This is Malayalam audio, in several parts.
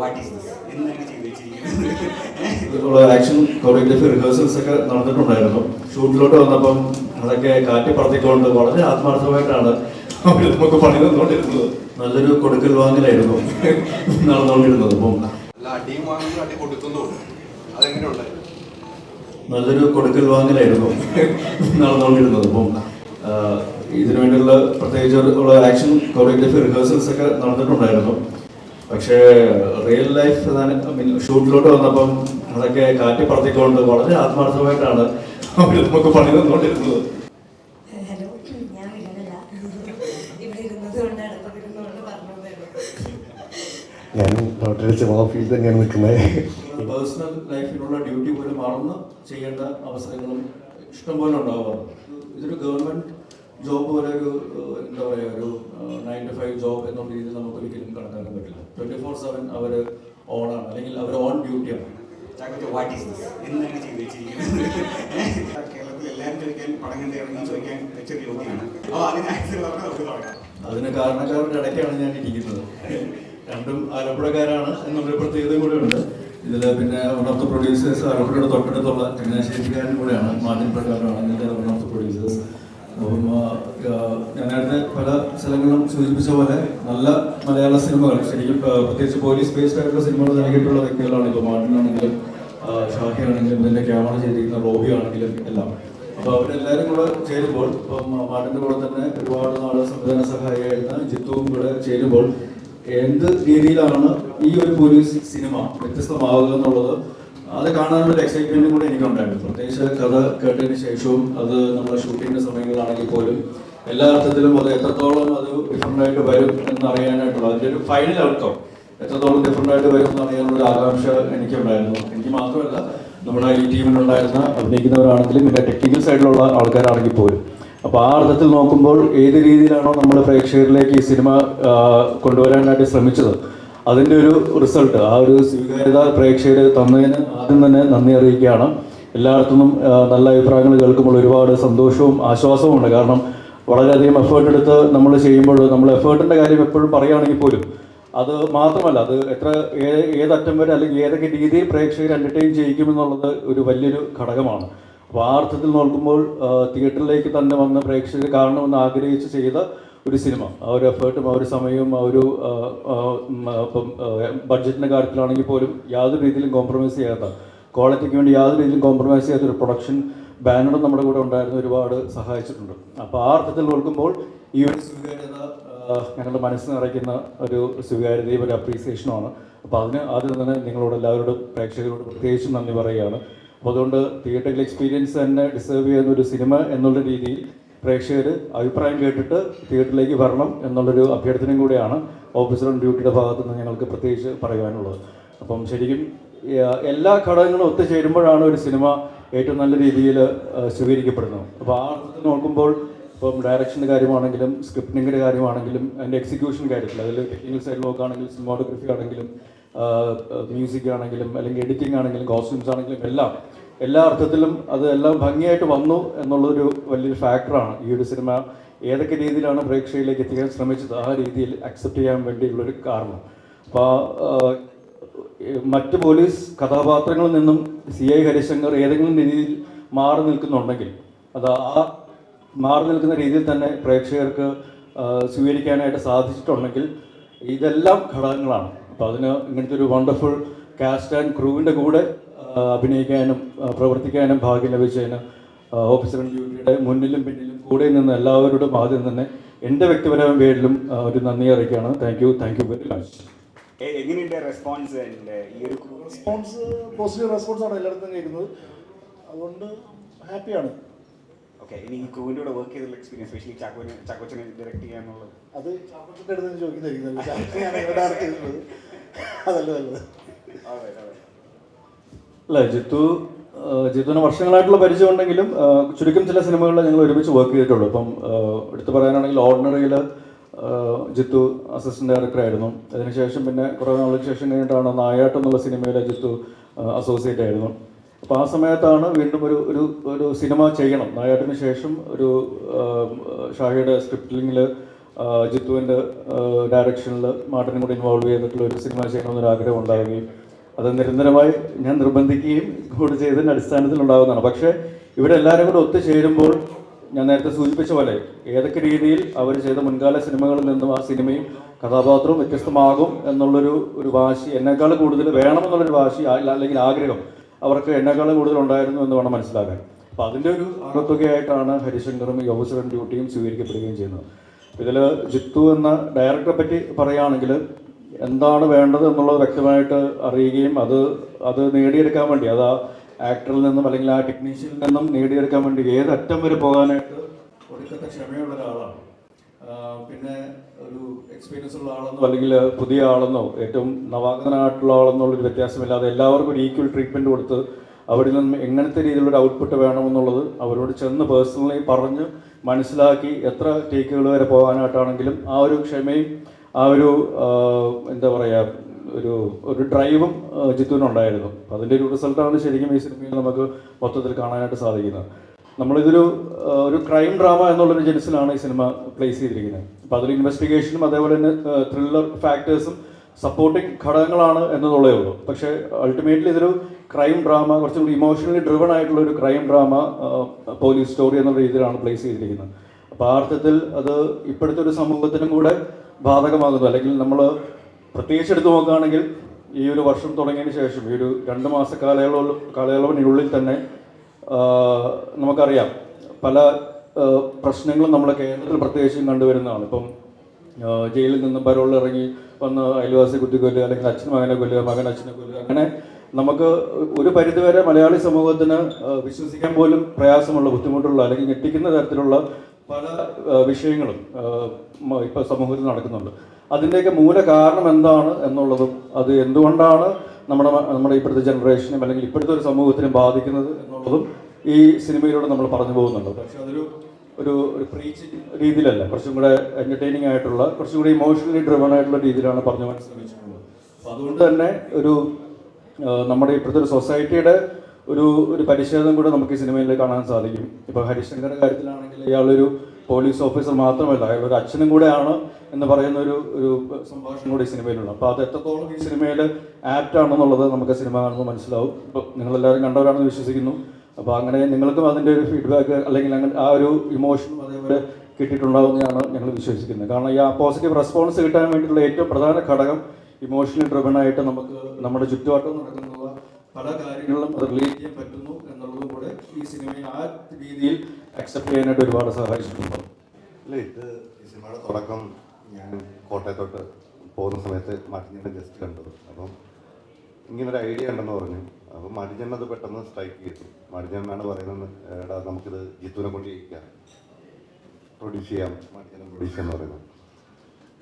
വാട്ട് ഈസ് ദിസ് എന്താണ് ചെയ്തു വെച്ചിരിക്കുന്നത് ആക്ഷൻ കൊറിയോഗ്രഫി റിഹേഴ്സൽസ് ഒക്കെ നടന്നിട്ടുണ്ടായിരുന്നു. ഷൂട്ടിലോട്ട് വന്നപ്പം അതൊക്കെ കാറ്റി പറത്തിക്കൊണ്ട് വളരെ ആത്മാർത്ഥമായിട്ടാണ് അവർ നമുക്ക് പണി തന്നുകൊണ്ടിരുന്നത്. നല്ലൊരു കൊടുക്കൽ വാങ്ങലായിരുന്നു നടന്നുകൊണ്ടിരുന്നത് അപ്പം. അല്ല അടിയും വാങ്ങുന്നു അടി കൊടുക്കുന്നുണ്ട് അതെങ്ങനെയുണ്ട് നല്ലൊരു കൊടുക്കൽ വാങ്ങലായിരുന്നു നടന്നുകൊണ്ടിരുന്നത് അപ്പം. ഇതിനുവേണ്ടിയുള്ള ഇതിനു വേണ്ടിയുള്ള പ്രത്യേകിച്ച് ഉള്ള ആക്ഷൻ കൊറിയോഗ്രഫി റിഹേഴ്സൽസ് ഒക്കെ നടന്നിട്ടുണ്ടായിരുന്നു. പക്ഷേ റിയൽ ലൈഫ് ഷൂട്ടിലോട്ട് വന്നപ്പം അതൊക്കെ കാറ്റി പറത്തിക്കൊണ്ട് വളരെ ആത്മാർത്ഥമായിട്ടാണ് അവർ നമുക്ക് പണി തന്നുകൊണ്ടിരുന്നത്. ഞാനും തന്നെയാണ് നിൽക്കുന്നത്. പേഴ്സണൽ ലൈഫിലുള്ള ഡ്യൂട്ടി പോലും മറന്ന് ചെയ്യേണ്ട അവസരങ്ങളും ഇഷ്ടംപോലെ ഉണ്ടാവാറുണ്ട്. ഇതൊരു ഗവൺമെന്റ് ജോബ് പോലെ ഒരു എന്താ പറയുക ഒരു നയൻ ടു ഫൈവ് ജോബ് എന്നുള്ള രീതിയിൽ നമുക്ക് ഒരിക്കലും കണക്കാക്കാൻ പറ്റില്ല. ട്വന്റി ഫോർ സെവൻ അവർ ഓണാണ് അല്ലെങ്കിൽ അവർ ഓൺ ഡ്യൂട്ടിയാണ് ആണ്. വാട്ട് ഈസ് ദിസ് എന്താണ് ചെയ്തു വെച്ചിരിക്കുന്നത്. കേരളത്തിൽ എല്ലാവരും ചോദിക്കാൻ പടം കണ്ട് ഇറങ്ങി ചോദിക്കാൻ വെച്ചൊരു ചോദ്യമാണ്. അപ്പോൾ അതിന് ആൻസർ പറഞ്ഞാൽ നമുക്ക് തുടങ്ങാം. അതിന് കാരണക്കാരുടെ ഇടയ്ക്കാണ് ഞാൻ ഇരിക്കുന്നത്. രണ്ടും ആലപ്പുഴക്കാരാണ് എന്നുള്ളൊരു പ്രത്യേകത കൂടെ ഉണ്ട് ഇതിൽ പിന്നെ വൺ ഓഫ് ദ പ്രൊഡ്യൂസേഴ്സ് ആലപ്പുഴയുടെ തൊട്ടടുത്തുള്ള ചങ്ങനാശ്ശേരിക്കാരൻ കൂടെയാണ്. മാർട്ടിൻ പ്രകാരമാണ് ഇതിന്റെ വൺ ഓഫ് ദ പ്രൊഡ്യൂസേഴ്സ് ഞാൻ നേരത്തെ പല സ്ഥലങ്ങളിലും സൂചിപ്പിച്ച പോലെ നല്ല മലയാള സിനിമകൾ ശരിക്കും പ്രത്യേകിച്ച് പോലീസ് ബേസ്ഡ് ആയിട്ടുള്ള സിനിമകൾ നൽകിയിട്ടുള്ള വ്യക്തികളാണ് ഇപ്പോൾ മാർട്ടിനാണെങ്കിലും ഷാഹി ആണെങ്കിലും ഇതിന്റെ ക്യാമറ ചെയ്തിരിക്കുന്ന റോബി ആണെങ്കിലും എല്ലാം. അപ്പോൾ അവരെല്ലാവരും കൂടെ ചേരുമ്പോൾ ഇപ്പം മാട്ടിന്റെ കൂടെ തന്നെ ഒരുപാട് നാൾ സംവിധാന സഹായിയായിരുന്ന ജിത്തുവും കൂടെ ചേരുമ്പോൾ എന്ത് രീതിയിലാണ് ഈ ഒരു പോലീസ് സിനിമ വ്യത്യസ്തമാവുക എന്നുള്ളത് അത് കാണാനുള്ള ഒരു എക്സൈറ്റ്മെന്റും കൂടെ എനിക്കുണ്ടായിരുന്നു. പ്രത്യേകിച്ച് കഥ കേട്ടതിന് ശേഷവും അത് നമ്മുടെ ഷൂട്ടിങ്ങിന്റെ സമയങ്ങളാണെങ്കിൽ പോലും എല്ലാ അർത്ഥത്തിലും അത് എത്രത്തോളം അത് ഡിഫറെന്റ് ആയിട്ട് വരും എന്ന് അറിയാനായിട്ടുള്ള അതിന്റെ ഒരു ഫൈനൽ അർത്ഥം എത്രത്തോളം ഡിഫറെന്റ് ആയിട്ട് വരും എന്ന് അറിയാനുള്ള ഒരു ആകാംക്ഷ എനിക്കുണ്ടായിരുന്നു. എനിക്ക് മാത്രമല്ല നമ്മുടെ ഈ ടീമിലുണ്ടായിരുന്ന അഭിനയിക്കുന്നവരാണെങ്കിലും ഇതിന്റെ ടെക്നിക്കൽ സൈഡിലുള്ള ആൾക്കാരാണെങ്കിൽ പോലും. അപ്പോൾ ആ അർത്ഥത്തിൽ നോക്കുമ്പോൾ ഏത് രീതിയിലാണോ നമ്മൾ പ്രേക്ഷകരിലേക്ക് ഈ സിനിമ കൊണ്ടുവരാനായിട്ട് ശ്രമിച്ചത് അതിന്റെ ഒരു റിസൾട്ട് ആ ഒരു സ്വീകാര്യത പ്രേക്ഷകർ തന്നതിന് ആദ്യം തന്നെ നന്ദി അറിയിക്കുകയാണ്. എല്ലായിടത്തുനിന്നും നല്ല അഭിപ്രായങ്ങൾ കേൾക്കുമ്പോൾ ഒരുപാട് സന്തോഷവും ആശ്വാസവും ഉണ്ട്. കാരണം വളരെയധികം എഫേർട്ട് എടുത്ത് നമ്മൾ ചെയ്യുമ്പോൾ നമ്മൾ എഫേർട്ടിന്റെ കാര്യം എപ്പോഴും പറയുകയാണെങ്കിൽ പോലും അത് മാത്രമല്ല അത് എത്ര ഏത് ഏതറ്റം വരെ അല്ലെങ്കിൽ ഏതൊക്കെ രീതിയിൽ പ്രേക്ഷകർ എന്റർടൈൻ ചെയ്യിക്കുമെന്നുള്ളത് ഒരു വലിയൊരു ഘടകമാണ്. അപ്പോൾ ആ അർത്ഥത്തിൽ നോക്കുമ്പോൾ തിയേറ്ററിലേക്ക് തന്നെ വന്ന പ്രേക്ഷകർ കാണണമെന്ന് ആഗ്രഹിച്ച് ചെയ്ത ഒരു സിനിമ. ആ ഒരു എഫേർട്ടും ആ ഒരു സമയവും ആ ഒരു ഇപ്പം ബഡ്ജറ്റിന്റെ കാര്യത്തിലാണെങ്കിൽ പോലും യാതൊരു രീതിയിലും കോംപ്രമൈസ് ചെയ്യാത്ത ക്വാളിറ്റിക്ക് വേണ്ടി യാതൊരു രീതിയിലും കോംപ്രമൈസ് ചെയ്യാത്ത ഒരു പ്രൊഡക്ഷൻ ബാനറും നമ്മുടെ കൂടെ ഉണ്ടായിരുന്നു ഒരുപാട് സഹായിച്ചിട്ടുണ്ട്. അപ്പോൾ ആ അർത്ഥത്തിൽ നോക്കുമ്പോൾ ഈ ഒരു സ്വീകാര്യത ഞങ്ങളുടെ മനസ്സ് നിറയ്ക്കുന്ന ഒരു സ്വീകാര്യതയും ഒരു അപ്രീസിയേഷനുമാണ് അപ്പോൾ അതിന് ആദ്യം തന്നെ നിങ്ങളോട് എല്ലാവരോടും പ്രേക്ഷകരോട് പ്രത്യേകിച്ചും നന്ദി പറയുകയാണ്. അപ്പോൾ അതുകൊണ്ട് തിയേറ്ററിൽ എക്സ്പീരിയൻസ് തന്നെ ഡിസേർവ് ചെയ്യുന്ന ഒരു സിനിമ എന്നുള്ള രീതിയിൽ പ്രേക്ഷകർ അഭിപ്രായം കേട്ടിട്ട് തിയേറ്ററിലേക്ക് വരണം എന്നുള്ളൊരു അഭ്യർത്ഥനയും കൂടിയാണ് ഓഫീസർ ഡ്യൂട്ടിയുടെ ഭാഗത്തു നിന്ന് ഞങ്ങൾക്ക് പ്രത്യേകിച്ച് പറയുവാനുള്ളത് അപ്പം ശരിക്കും എല്ലാ ഘടകങ്ങളും ഒത്തുചേരുമ്പോഴാണ് ഒരു സിനിമ ഏറ്റവും നല്ല രീതിയിൽ സ്വീകരിക്കപ്പെടുന്നത്. അപ്പോൾ ആ അർത്ഥത്തിൽ നോക്കുമ്പോൾ ഇപ്പം ഡയറക്ഷന്റെ കാര്യമാണെങ്കിലും സ്ക്രിപ്റ്റിങ്ങിന്റെ കാര്യമാണെങ്കിലും അതിന്റെ എക്സിക്യൂഷൻ കാര്യത്തിൽ അതിൽ ടെക്നിക്കൽ സൈഡ് നോക്കുകയാണെങ്കിലും സിനിമാറ്റോഗ്രഫി ആണെങ്കിലും മ്യൂസിക് ആണെങ്കിലും അല്ലെങ്കിൽ എഡിറ്റിംഗ് ആണെങ്കിലും കോസ്റ്റ്യൂംസ് ആണെങ്കിലും എല്ലാം എല്ലാ അർത്ഥത്തിലും അത് എല്ലാം ഭംഗിയായിട്ട് വന്നു എന്നുള്ളൊരു വലിയൊരു ഫാക്ടറാണ് ഈ ഒരു സിനിമ. ഏതൊക്കെ രീതിയിലാണ് പ്രേക്ഷകയിലേക്ക് എത്തിക്കാൻ ശ്രമിച്ചത് ആ രീതിയിൽ അക്സെപ്റ്റ് ചെയ്യാൻ വേണ്ടിയുള്ളൊരു കാരണം. അപ്പോൾ മറ്റ് പോലീസ് കഥാപാത്രങ്ങളിൽ നിന്നും സി ഐ ഹരിശങ്കർ ഏതെങ്കിലും രീതിയിൽ മാറി നിൽക്കുന്നുണ്ടെങ്കിൽ അത് ആ മാറി നിൽക്കുന്ന രീതിയിൽ തന്നെ പ്രേക്ഷകർക്ക് സ്വീകരിക്കാനായിട്ട് സാധിച്ചിട്ടുണ്ടെങ്കിൽ ഇതെല്ലാം ഘടകങ്ങളാണ്. അപ്പോൾ അതിന് ഇങ്ങനത്തെ ഒരു വണ്ടർഫുൾ കാസ്റ്റ് ആൻഡ് ക്രൂവിന്റെ കൂടെ അഭിനയിക്കാനും പ്രവർത്തിക്കാനും ഭാഗ്യം ലഭിച്ചതിന് ഓഫീസർ ഡ്യൂട്ടിയുടെ മുന്നിലും പിന്നിലും കൂടെ നിന്ന് എല്ലാവരോടും ആദ്യം തന്നെ എന്റെ വ്യക്തിപരമായ പേരിലും ഒരു നന്ദി അറിയിക്കുകയാണ്. Thank you thank you very much A- എങ്ങനെയുണ്ട് റെസ്പോൺസ് റെസ്പോൺസ് പോസിറ്റീവ് റെസ്പോൺസ് ആണ് എല്ലായിടത്തും കേൾക്കുന്നത്. അതുകൊണ്ട് ഹാപ്പിയാണ് ഓക്കെ ഇനി ഈ ക്രൂവിന്റെ കൂടെ വർക്ക് ചെയ്തുള്ള എക്സ്പീരിയൻസ് സ്പെഷ്യലി ചാക്കോനെ ചാക്കോച്ചനെ ഡയറക്റ്റ് ചെയ്യാന്നുള്ളത് അത് അടുത്ത് ചോദിക്കുന്നതായിരിക്കും. അതല്ല നല്ലത്. അല്ല ജിത്തു ജിത്തുവിന് വർഷങ്ങളായിട്ടുള്ള പരിചയം ഉണ്ടെങ്കിലും ചുരുക്കം ചില സിനിമകളിൽ ഞങ്ങൾ ഒരുമിച്ച് വർക്ക് ചെയ്തിട്ടുള്ളൂ. ഇപ്പം എടുത്തു പറയാനാണെങ്കിൽ ഓർഡിനറിയിൽ ജിത്തു അസിസ്റ്റന്റ് ഡയറക്ടർ ആയിരുന്നു. അതിനുശേഷം പിന്നെ കുറേ നാളുകൾക്ക് ശേഷം കഴിഞ്ഞിട്ടാണ് നായാട്ട് എന്നുള്ള സിനിമയിലെ ജിത്തു അസോസിയേറ്റ് ആയിരുന്നു. അപ്പോൾ ആ സമയത്താണ് വീണ്ടും ഒരു ഒരു ഒരു സിനിമ ചെയ്യണം. നായാട്ടിന് ശേഷം ഒരു ഷാഹിയുടെ സ്ക്രിപ്റ്റിങ്ങിൽ ജിത്തുവിന്റെ ഡയറക്ഷനിൽ മാട്ടിനും കൂടി ഇൻവോൾവ് ചെയ്തിട്ടുള്ള ഒരു സിനിമ ചെയ്യണമെന്നൊരു ആഗ്രഹം ഉണ്ടാവുകയും അത് നിരന്തരമായി ഞാൻ നിർബന്ധിക്കുകയും കൂടി ചെയ്തതിന്റെ അടിസ്ഥാനത്തിൽ ഉണ്ടാകുന്നതാണ് പക്ഷേ ഇവരെല്ലാവരും കൂടെ ഒത്തുചേരുമ്പോൾ ഞാൻ നേരത്തെ സൂചിപ്പിച്ച പോലെ ഏതൊക്കെ രീതിയിൽ അവർ ചെയ്ത മുൻകാല സിനിമകളിൽ നിന്നും ആ സിനിമയും കഥാപാത്രവും വ്യത്യസ്തമാകും എന്നുള്ളൊരു ഒരു വാശി എന്നെക്കാൾ കൂടുതൽ വേണമെന്നുള്ളൊരു വാശി അല്ലെങ്കിൽ ആഗ്രഹം അവർക്ക് എന്നെക്കാൾ കൂടുതൽ ഉണ്ടായിരുന്നു എന്ന് വേണം മനസ്സിലാക്കാൻ. അപ്പം അതിന്റെ ഒരു ആകത്തുകയായിട്ടാണ് ഹരിശങ്കറും ഈ ഓഫീസറും ഡ്യൂട്ടിയും സ്വീകരിക്കപ്പെടുകയും ചെയ്യുന്നത്. ഇതിൽ ജിത്തു എന്ന ഡയറക്ടറെ പറ്റി പറയുകയാണെങ്കിൽ എന്താണ് വേണ്ടത് എന്നുള്ളത് വ്യക്തമായിട്ട് അറിയുകയും അത് അത് നേടിയെടുക്കാൻ വേണ്ടി അത് ആ ആക്ടറിൽ നിന്നും അല്ലെങ്കിൽ ആ ടെക്നീഷ്യനിൽ നിന്നും നേടിയെടുക്കാൻ വേണ്ടി ഏതറ്റം വരെ പോകാനായിട്ട് ഒടുക്കത്തെ ക്ഷമയുള്ള ഒരാളാണ്. പിന്നെ ഒരു എക്സ്പീരിയൻസ് ഉള്ള ആളെന്നോ അല്ലെങ്കിൽ പുതിയ ആളെന്നോ ഏറ്റവും നവാഗതനായിട്ടുള്ള ആളെന്നുള്ളൊരു വ്യത്യാസമില്ലാതെ എല്ലാവർക്കും ഒരു ഈക്വൽ ട്രീറ്റ്മെന്റ് കൊടുത്ത് അവിടെ നിന്നും എങ്ങനത്തെ രീതിയിലുള്ള ഔട്ട്പുട്ട് വേണമെന്നുള്ളത് അവരോട് ചെന്ന് പേഴ്സണലി പറഞ്ഞ് മനസ്സിലാക്കി എത്ര ടേക്കുകൾ വരെ പോകാനായിട്ടാണെങ്കിലും ആ ഒരു ക്ഷമയും ആ ഒരു എന്താ പറയുക ഒരു ഒരു ഡ്രൈവും ജിത്തുവിനുണ്ടായിരുന്നു അതിന്റെ ഒരു റിസൾട്ടാണ് ശരിക്കും ഈ സിനിമയിൽ നമുക്ക് മൊത്തത്തിൽ കാണാനായിട്ട് സാധിക്കുന്നത്. നമ്മളിതൊരു ഒരു ക്രൈം ഡ്രാമ എന്നുള്ളൊരു ജനസിലാണ് ഈ സിനിമ പ്ലേസ് ചെയ്തിരിക്കുന്നത്. അപ്പോൾ അതിൽ ഇൻവെസ്റ്റിഗേഷനും അതേപോലെ തന്നെ ത്രില്ലർ ഫാക്ടേഴ്സും സപ്പോർട്ടിങ് ഘടകങ്ങളാണ് എന്നതുള്ളേ ഉള്ളൂ. പക്ഷേ അൾട്ടിമേറ്റ്ലി ഇതൊരു ക്രൈം ഡ്രാമ കുറച്ചും കൂടി ഇമോഷണലി ഡ്രിവൺ ആയിട്ടുള്ള ഒരു ക്രൈം ഡ്രാമ പോലീസ് സ്റ്റോറി എന്നുള്ള രീതിയിലാണ് പ്ലേസ് ചെയ്തിരിക്കുന്നത്. അപ്പോൾ ആ അർത്ഥത്തിൽ അത് ഇപ്പോഴത്തെ ഒരു സമൂഹത്തിനും കൂടെ ബാധകമാകുന്നു. അല്ലെങ്കിൽ നമ്മൾ പ്രത്യേകിച്ച് എടുത്തു നോക്കുകയാണെങ്കിൽ ഈ ഒരു വർഷം തുടങ്ങിയതിന് ശേഷം ഈ ഒരു രണ്ട് മാസ കാലയളവ് കാലയളവിനുള്ളിൽ തന്നെ നമുക്കറിയാം പല പ്രശ്നങ്ങളും നമ്മൾ കേരളത്തിൽ പ്രത്യേകിച്ചും കണ്ടുവരുന്നതാണ്. ഇപ്പം ജയിലിൽ നിന്ന് പരോളിൽ ഇറങ്ങി വന്ന് അയൽവാസി കുത്തിക്കൊല്ലുക അല്ലെങ്കിൽ അച്ഛൻ മകനെ കൊല്ലുക മകൻ അച്ഛനെ കൊല്ലുക അങ്ങനെ നമുക്ക് ഒരു പരിധിവരെ മലയാളി സമൂഹത്തിന് വിശ്വസിക്കാൻ പോലും പ്രയാസമുള്ള ബുദ്ധിമുട്ടുള്ള അല്ലെങ്കിൽ ഞെട്ടിക്കുന്ന തരത്തിലുള്ള പല വിഷയങ്ങളും ഇപ്പോൾ സമൂഹത്തിൽ നടക്കുന്നുണ്ട്. അതിന്റെയൊക്കെ മൂല കാരണം എന്താണ് എന്നുള്ളതും അത് എന്തുകൊണ്ടാണ് നമ്മുടെ നമ്മുടെ ഇപ്പോഴത്തെ ജനറേഷനും അല്ലെങ്കിൽ ഇപ്പോഴത്തെ ഒരു സമൂഹത്തിനും ബാധിക്കുന്നത് എന്നുള്ളതും ഈ സിനിമയിലൂടെ നമ്മൾ പറഞ്ഞു പോകുന്നുണ്ട്. പക്ഷെ അതൊരു ഒരു ഒരു പ്രീച്ചിങ് രീതിയിലല്ല. കുറച്ചും കൂടെ എന്റർടൈനിങ് ആയിട്ടുള്ള കുറച്ചും കൂടി ഇമോഷണലി ഡ്രിവൺ ആയിട്ടുള്ള രീതിയിലാണ് പറഞ്ഞു പോകാൻ ശ്രമിച്ചിട്ടുള്ളത് അപ്പോൾ അതുകൊണ്ട് തന്നെ ഒരു നമ്മുടെ ഇപ്പോഴത്തെ ഒരു സൊസൈറ്റിയുടെ ഒരു ഒരു പരിശോധന കൂടെ നമുക്ക് ഈ സിനിമയിൽ കാണാൻ സാധിക്കും. ഇപ്പോൾ ഹരിശങ്കറിന്റെ കാര്യത്തിലാണെങ്കിൽ ഇയാളൊരു പോലീസ് ഓഫീസർ മാത്രമല്ല അയാൾ ഒരു അച്ഛനും കൂടെയാണ് എന്ന് പറയുന്ന ഒരു ഒരു സംഭാഷണം കൂടി ഈ സിനിമയിലുണ്ട്. അപ്പോൾ അത് എത്രത്തോളം ഈ സിനിമയിൽ ആപ്റ്റ് ആണെന്നുള്ളത് നമുക്ക് സിനിമ കാണുമ്പോൾ മനസ്സിലാവും. നിങ്ങൾ എല്ലാവരും കണ്ടവരാണെന്ന് വിശ്വസിക്കുന്നു. അപ്പോൾ അങ്ങനെ നിങ്ങൾക്കും അതിന്റെ ഒരു ഫീഡ്ബാക്ക് അല്ലെങ്കിൽ അങ്ങനെ ആ ഒരു ഇമോഷനും അതേപോലെ കിട്ടിയിട്ടുണ്ടാവുമെന്നാണ് ഞങ്ങൾ വിശ്വസിക്കുന്നത്. കാരണം ഈ ആ പോസിറ്റീവ് റെസ്പോൺസ് കിട്ടാൻ വേണ്ടിയിട്ടുള്ള ഏറ്റവും പ്രധാന ഘടകം ഇമോഷണൽ ഡ്രിവൺ ആയിട്ട് നമുക്ക് നമ്മുടെ ചുറ്റുവട്ടം നടക്കുന്ന. പല കാര്യങ്ങളിലും അത് റിലേറ്റ് ചെയ്യാൻ പറ്റുന്നു എന്നുള്ളതും കൂടെ ഈ സിനിമയെ ആ രീതിയിൽ അക്സെപ്റ്റ് ചെയ്യാനായിട്ട് ഒരുപാട് സഹായിച്ചിട്ടുണ്ട്. അല്ല ഇത് ഈ സിനിമയുടെ തുടക്കം ഞാൻ കോട്ടയത്തോട്ട് പോകുന്ന സമയത്ത് മാറ്റിഞ്ഞിട്ട് ജസ്റ്റ് കണ്ടത്. അപ്പം ഇങ്ങനൊരു ഐഡിയ ഉണ്ടെന്ന് പറഞ്ഞു. അപ്പം മാറ്റിഞ്ഞൻ അത് പെട്ടെന്ന് സ്ട്രൈക്ക് ചെയ്തു. മാറ്റിഞ്ഞനാണ് പറയുന്നത് എടാ നമുക്കിത് ജിത്തുവിനെ കൊണ്ട് ചെയ്യിക്കാം. പ്രൊഡ്യൂസ് ചെയ്യാം. മാറ്റിഞ്ഞനെ പ്രൊഡ്യൂസ് ചെയ്യാന്ന് പറയുന്നത്.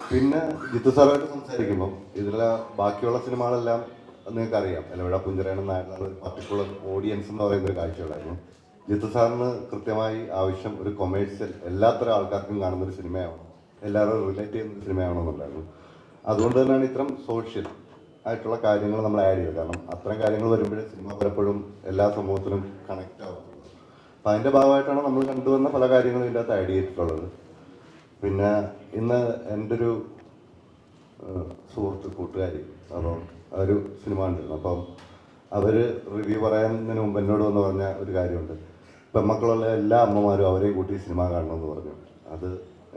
പിന്നെ ജിത്തു സാറായിട്ട് സംസാരിക്കുമ്പോൾ ഇതിലെ ബാക്കിയുള്ള സിനിമകളെല്ലാം നിങ്ങൾക്ക് അറിയാം എലവിഴ നായരുടെ ഒരു പർട്ടിക്കുലർ ഓഡിയൻസ് എന്ന് പറയുന്ന ഒരു കാഴ്ചകളായിരുന്നു ജിത്തു സാറിന് കൃത്യമായി ആവശ്യം ഒരു കൊമേഴ്സ്യൽ എല്ലാത്തരം ആൾക്കാർക്കും കാണുന്ന ഒരു സിനിമയാവണം. എല്ലാവരും റിലേറ്റ് ചെയ്യുന്ന ഒരു സിനിമയാവണമെന്നുണ്ടായിരുന്നു അതുകൊണ്ട് തന്നെയാണ് ഇത്തരം സോഷ്യൽ ആയിട്ടുള്ള കാര്യങ്ങൾ നമ്മൾ ആഡ് ചെയ്തത് കാരണം അത്തരം കാര്യങ്ങൾ വരുമ്പോഴേ സിനിമ പലപ്പോഴും എല്ലാ സമൂഹത്തിലും കണക്റ്റ് ആവും അപ്പം അതിന്റെ ഭാഗമായിട്ടാണ് നമ്മൾ കണ്ടുവന്ന പല കാര്യങ്ങളും ഇതിന്റെ അകത്ത് ആഡ് ചെയ്തിട്ടുള്ളത്. പിന്നെ ഇന്ന് എന്റെ ഒരു സുഹൃത്ത് കൂട്ടുകാരി അപ്പം ഒരു സിനിമ കണ്ടിരുന്നു. അപ്പം അവർ റിവ്യൂ പറയുന്നതിന് മുമ്പ് എന്നോട് വന്ന് പറഞ്ഞ ഒരു കാര്യമുണ്ട്. പെമ്മക്കളുള്ള എല്ലാ അമ്മമാരും അവരെ കൂട്ടി സിനിമ കാണണമെന്ന് പറഞ്ഞു. അത്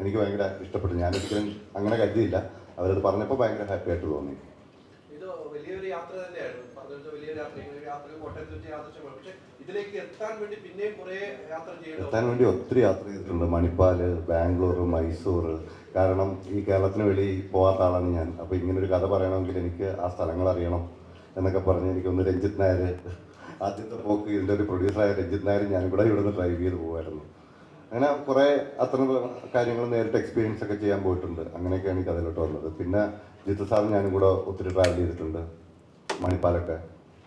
എനിക്ക് ഭയങ്കര ഇഷ്ടപ്പെട്ടു. ഞാനൊരിക്കലും അങ്ങനെ കരുതിയില്ല. അവരത് പറഞ്ഞപ്പോൾ ഭയങ്കര ഹാപ്പി ആയിട്ട് തോന്നി. വലിയൊരു യാത്ര വലിയൊരു യാത്ര യാത്ര കോട്ടയത്ത് വെച്ച് യാത്ര ചെയ്യണം പക്ഷെ ഇതിലേക്ക് എത്താൻ വേണ്ടി പിന്നെയും കുറേ യാത്ര ചെയ്യണം എത്താൻ വേണ്ടി ഒത്തിരി യാത്ര ചെയ്തിട്ടുണ്ട്. മണിപ്പാൽ ബാംഗ്ലൂർ മൈസൂർ കാരണം ഈ കേരളത്തിന് വെളി പോകാത്ത ആളാണ് ഞാൻ. അപ്പോൾ ഇങ്ങനെ ഒരു കഥ പറയണമെങ്കിൽ എനിക്ക് ആ സ്ഥലങ്ങൾ അറിയണം എന്നൊക്കെ പറഞ്ഞ് എനിക്കൊന്ന് രഞ്ജിത്ത് നായർ ആദ്യത്തെ പോക്ക് ഇതിന്റെ ഒരു പ്രൊഡ്യൂസറായ രഞ്ജിത്ത് നായർ ഞാനും കൂടെ ഇവിടെ നിന്ന് ഡ്രൈവ് ചെയ്ത് പോകുമായിരുന്നു അങ്ങനെ കുറേ അത്ര കാര്യങ്ങൾ നേരിട്ട് എക്സ്പീരിയൻസ് ഒക്കെ ചെയ്യാൻ പോയിട്ടുണ്ട്. അങ്ങനെയൊക്കെയാണ് ഈ കഥയിലോട്ട് വന്നത്. പിന്നെ ജിത്തു സാറും ഞാനും കൂടെ ഒത്തിരി ട്രാവൽ ചെയ്തിട്ടുണ്ട്. മണിപ്പാലൊക്കെ.